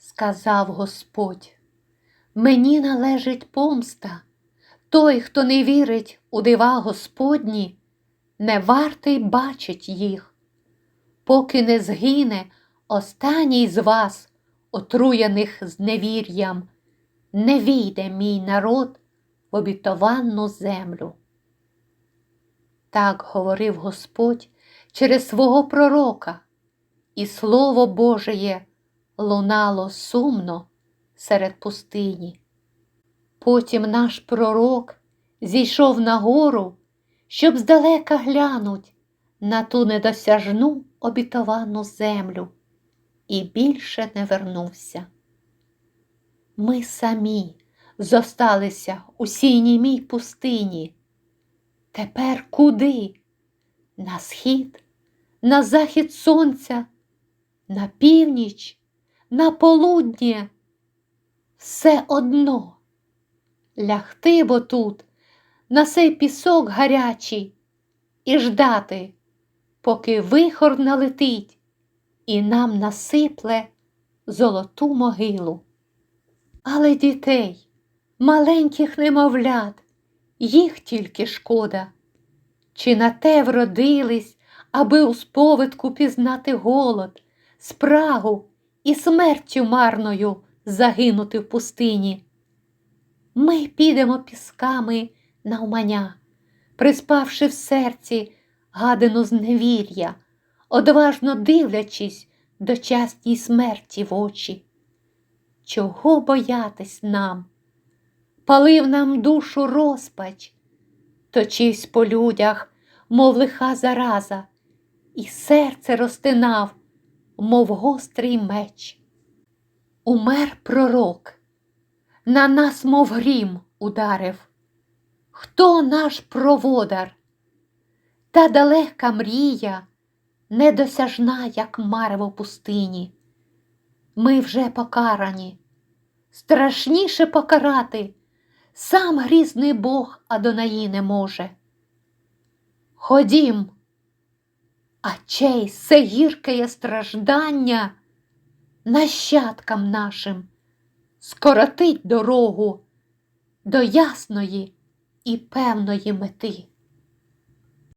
сказав Господь, мені належить помста. Той, хто не вірить у дива Господні, не вартий бачить їх. Поки не згине останній з вас, отруєних зневір'ям, не війде мій народ в обітованну землю. Так говорив Господь через свого пророка, і Слово Божеє лунало сумно серед пустині. Потім наш пророк зійшов на гору, щоб здалека глянуть на ту недосяжну обітовану землю, і більше не вернувся. Ми самі зосталися у сій німій пустині. Тепер куди? На схід, на захід сонця, на північ, на полуднє. Все одно лягти бо тут, на сей пісок гарячий, і ждати, поки вихор налетить і нам насипле золоту могилу. Але дітей, маленьких немовлят, їх тільки шкода. Чи на те вродились, аби у сповідку пізнати голод, спрагу і смертю марною загинути в пустині? Ми підемо пісками навмання, приспавши в серці гадину зневір'я, одважно дивлячись до частій смерті в очі. Чого боятись нам? Палив нам душу розпач, точивсь по людях, мов лиха зараза, і серце розтинав, мов гострий меч. Умер пророк, на нас, мов грім, ударив. Хто наш проводар? Та далека мрія, недосяжна, як марево пустині. Ми вже покарані, страшніше покарати сам грізний Бог Адонаї не може. Ходім, а чей се гіркає страждання нащадкам нашим скоротить дорогу до ясної і певної мети.